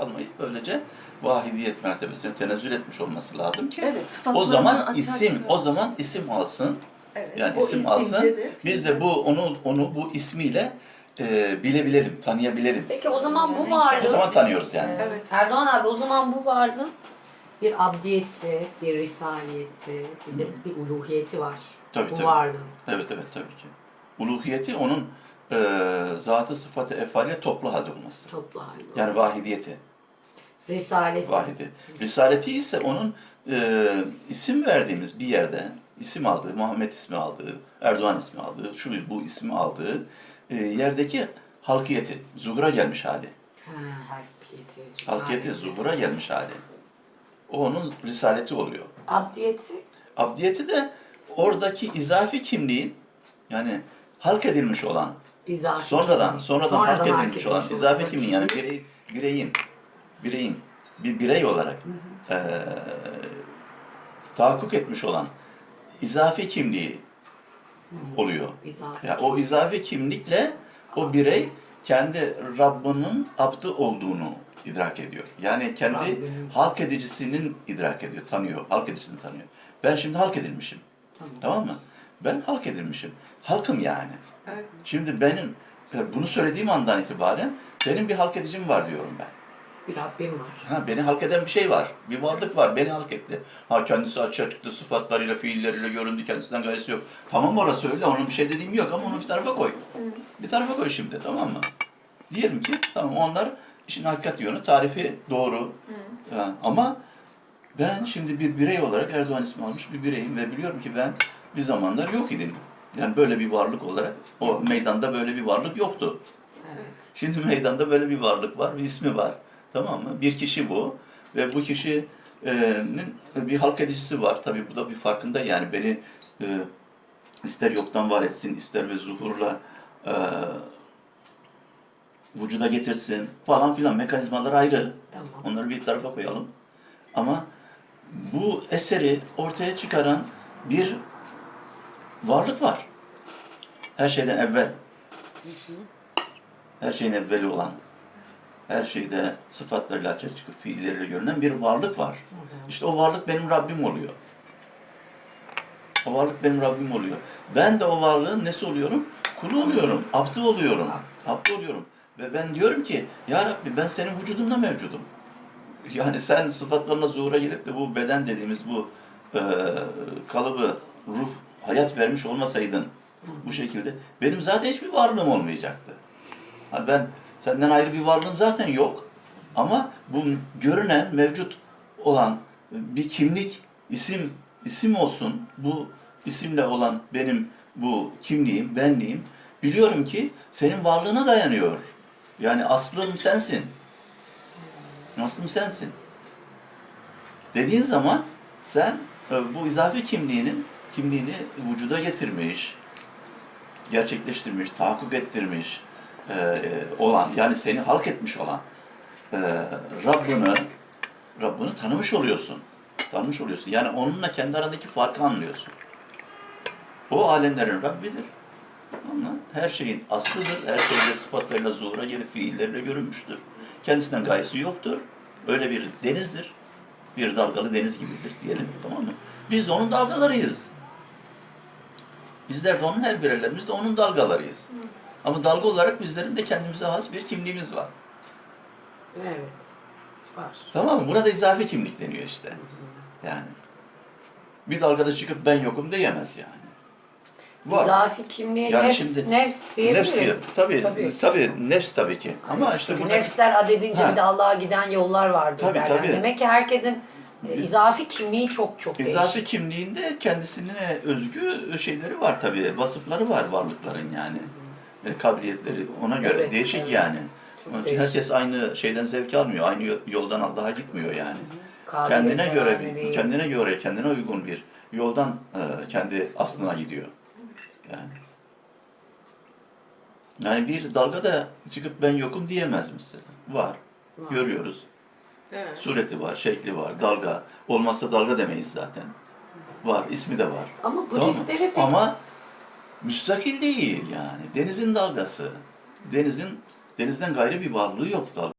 kalmayıp böylece vahidiyet mertebesine tenezzül etmiş olması lazım ki Evet, o zaman isim o zaman isim alsın. Evet, Yani isim alsın. de- Biz de bu onu onu bu ismiyle e, bilebilelim, tanıyabilelim. Peki o zaman bu varlığın... O zaman tanıyoruz yani. Evet. Erdoğan abi o zaman bu varlığın bir abdiyeti, bir risaliyeti, bir de bir uluhiyeti var. Tabii bu tabii. varlığın. Evet evet tabii ki. Uluhiyeti onun e, zatı sıfatı efaliyle toplu halde olması. Toplu halde. Yani vahidiyeti. Risaleti. Vahidi. Risaleti ise onun e, isim verdiğimiz bir yerde isim aldığı, Muhammed ismi aldığı, Erdoğan ismi aldığı, şu bu ismi aldığı e, yerdeki halkiyeti, zuhura gelmiş hali. Ha, halkiyeti. risaleti. Halkiyeti, zuhura gelmiş hali. O onun risaleti oluyor. Abdiyeti. Abdiyeti de oradaki izafi kimliğin yani halk edilmiş olan, izafi sonradan kimlik. sonradan, halk edilmiş olan edilmiş izafi olan kimliğin yani birey, bireyin bireyin bir birey olarak Hı hı. eee tahakkuk etmiş olan izafi kimliği oluyor. İzafi Ya o izafi kimlikle o birey kendi Rabbinin abdı olduğunu idrak ediyor. Yani kendi Rabbinin. halk edicisinin idrak ediyor, tanıyor, halk edicisini tanıyor. Ben şimdi halk edilmişim. Tamam. Tamam mı? Ben halk edilmişim. Halkım yani. Evet. Şimdi benim e, bunu söylediğim andan itibaren benim bir halk edicim var diyorum ben. Bir Rabbim var. Ha, beni halk eden bir şey var. Bir varlık var. Beni halk etti. Ha kendisi açığa çıktı. Sıfatlarıyla, fiilleriyle göründü. Kendisinden gayrısı yok. Tamam orası öyle. Onun bir şey dediğim yok ama onu bir tarafa koy. Bir tarafa koy şimdi. Tamam mı? Diyelim ki tamam onlar işin hakikat yönü. Tarifi doğru. Ha, ama ben şimdi bir birey olarak Erdoğan ismi almış bir bireyim ve biliyorum ki ben bir zamanlar yok idim. Yani böyle bir varlık olarak o meydanda böyle bir varlık yoktu. Evet. Şimdi meydanda böyle bir varlık var, bir ismi var. Tamam mı? Bir kişi bu. Ve bu kişinin bir halk edicisi var. Tabii bu da bir farkında yani beni e, ister yoktan var etsin, ister ve zuhurla e, vücuda getirsin falan filan mekanizmalar ayrı. Tamam. Onları bir tarafa koyalım. Ama bu eseri ortaya çıkaran bir varlık var. Her şeyden evvel her şeyin evveli olan, her şeyde sıfatlarıyla açığa çıkıp fiilleriyle görünen bir varlık var. İşte o varlık benim Rabbim oluyor. O varlık benim Rabbim oluyor. Ben de o varlığın nesi oluyorum? Kulu oluyorum, abdı oluyorum. Abdı oluyorum. Ve ben diyorum ki, Ya Rabbi ben senin vücudunda mevcudum. Yani sen sıfatlarına zuhura gelip de bu beden dediğimiz bu e, kalıbı, ruh, hayat vermiş olmasaydın bu şekilde benim zaten hiçbir varlığım olmayacaktı. Hani ben senden ayrı bir varlığım zaten yok. Ama bu görünen, mevcut olan bir kimlik, isim, isim olsun. Bu isimle olan benim bu kimliğim, benliğim biliyorum ki senin varlığına dayanıyor. Yani aslım sensin. Aslım sensin. Dediğin zaman sen e, bu izafi kimliğinin kimliğini vücuda getirmiş, gerçekleştirmiş, tahakkuk ettirmiş e, olan, yani seni halk etmiş olan e, Rabbini, Rabbini tanımış oluyorsun. Tanımış oluyorsun. Yani onunla kendi aradaki farkı anlıyorsun. O alemlerin Rabbidir. Ama her şeyin aslıdır. Her şeyde sıfatlarıyla zuhura gelip fiilleriyle görünmüştür. Kendisinden gayesi yoktur. Öyle bir denizdir. Bir dalgalı deniz gibidir diyelim. Tamam mı? Biz de onun dalgalarıyız. Bizler de onun her bireylerimiz de onun dalgalarıyız. Ama dalga olarak bizlerin de kendimize has bir kimliğimiz var. Evet. Var. Tamam mı? Buna da izafi kimlik deniyor işte. Yani. Bir dalgada çıkıp ben yokum diyemez yani. Var. İzafi kimliğe Yani nefs, şimdi- nefs diyebiliriz. Nefs diyor. Tabii, Tabii. tabii. nefs tabii ki. Ama işte burada nefsler adedince Ha. bir de Allah'a giden yollar vardır Tabii, derler. tabii. Demek ki herkesin e, izafi kimliği çok çok izafi değişik. kimliğinde kendisine özgü şeyleri var tabii. Vasıfları var varlıkların yani. E, kabiliyetleri ona göre Evet, değişik evet. yani. Çok Onun için değişik. herkes aynı şeyden zevk almıyor. Aynı yoldan Allah'a gitmiyor yani. Kendine göre manevi. kendine göre kendine uygun bir yoldan e, kendi aslına gidiyor. Yani. Yani bir dalgada çıkıp ben yokum diyemez mesela. Var. Var. Görüyoruz. Evet. Sureti var, şekli var, dalga. Olmazsa dalga demeyiz zaten. Var, ismi de var. Ama Tamam mı? Budistleri pek Ama müstakil değil yani. Denizin dalgası. Denizin denizden gayrı bir varlığı yok dalga.